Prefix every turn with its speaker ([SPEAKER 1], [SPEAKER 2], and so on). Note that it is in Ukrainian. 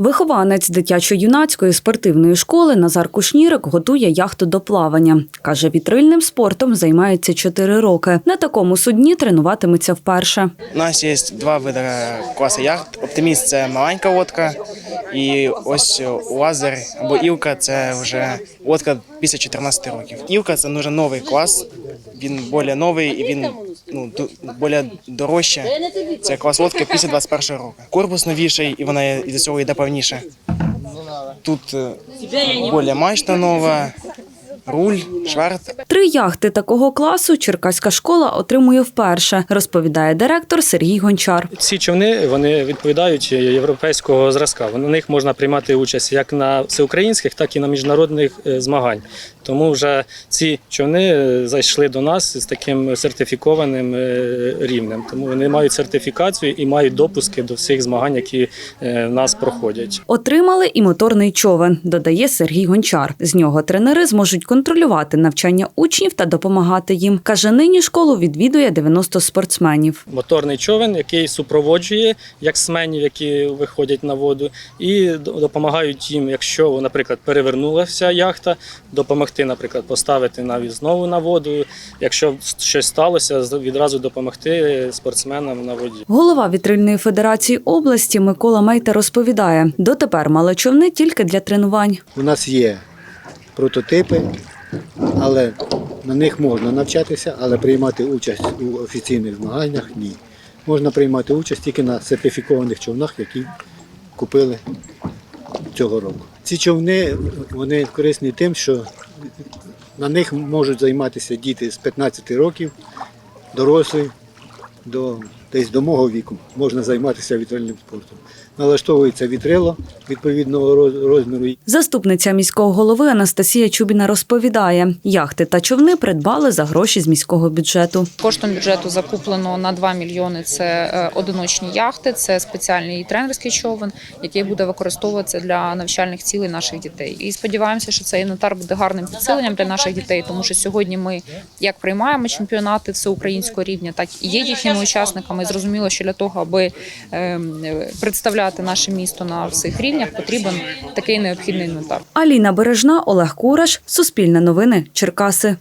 [SPEAKER 1] Вихованець дитячо-юнацької спортивної школи Назар Кушнірик готує яхту до плавання. Каже, вітрильним спортом займається 4 роки. На такому судні тренуватиметься вперше.
[SPEAKER 2] У нас є два види класу яхт. Оптиміст це маленька лодка, і ось лазер або ілка це вже лодка після 14 років. Ілка це дуже новий клас. Він більш новий і він ну більш дорожче. Це клас лодки після 21 року. Корпус новіший і вона і до цього йде повніше. Тут е, більш мачта нова, руль, шварт.
[SPEAKER 1] Три яхти такого класу Черкаська школа отримує вперше, розповідає директор Сергій Гончар.
[SPEAKER 3] Ці човни вони відповідають європейського зразка. На них можна приймати участь як на всеукраїнських, так і на міжнародних е, змагань. Тому вже ці човни е, зайшли до нас з таким сертифікованим е, рівнем. Тому вони мають сертифікацію і мають допуски до всіх змагань, які в нас проходять.
[SPEAKER 1] Отримали і моторний човен, додає Сергій Гончар. З нього тренери зможуть контролювати навчання учнів та допомагати їм. Каже, нині школу відвідує 90 спортсменів.
[SPEAKER 3] Моторний човен, який супроводжує яксменів, які виходять на воду, і допомагають їм, якщо, наприклад, перевернулася яхта, допомогти, наприклад, поставити навіть знову на воду. Якщо щось сталося, з- відразу допомогти спортсменам на воді.
[SPEAKER 1] Голова вітрильної федерації області Микола Мейта розповідає: дотепер мали човни тільки для тренувань.
[SPEAKER 4] У нас є прототипи, але на них можна навчатися, але приймати участь у офіційних змаганнях ні. Можна приймати участь тільки на сертифікованих човнах, які купили цього року. Ці човни вони корисні тим, що на них можуть займатися діти з 15 років, дорослі, до, десь до мого віку можна займатися вітрильним спортом. Налаштовується вітрило відповідного роз- розміру.
[SPEAKER 1] Заступниця міського голови Анастасія Чубіна розповідає, яхти та човни придбали за гроші з міського бюджету.
[SPEAKER 5] Коштом бюджету закуплено на 2 мільйони. Це е, одиночні яхти, це спеціальний тренерський човен, який буде використовуватися для навчальних цілей наших дітей. І сподіваємося, що цей інвентар буде гарним підсиленням для наших дітей, тому що сьогодні ми як приймаємо чемпіонати всеукраїнського рівня, так і є їхніми учасниками. І Зрозуміло, що для того, аби ем, представляти наше місто на всіх рівнях, потрібен такий необхідний інвентар.
[SPEAKER 1] Аліна Бережна, Олег Кураш, Суспільне новини, Черкаси.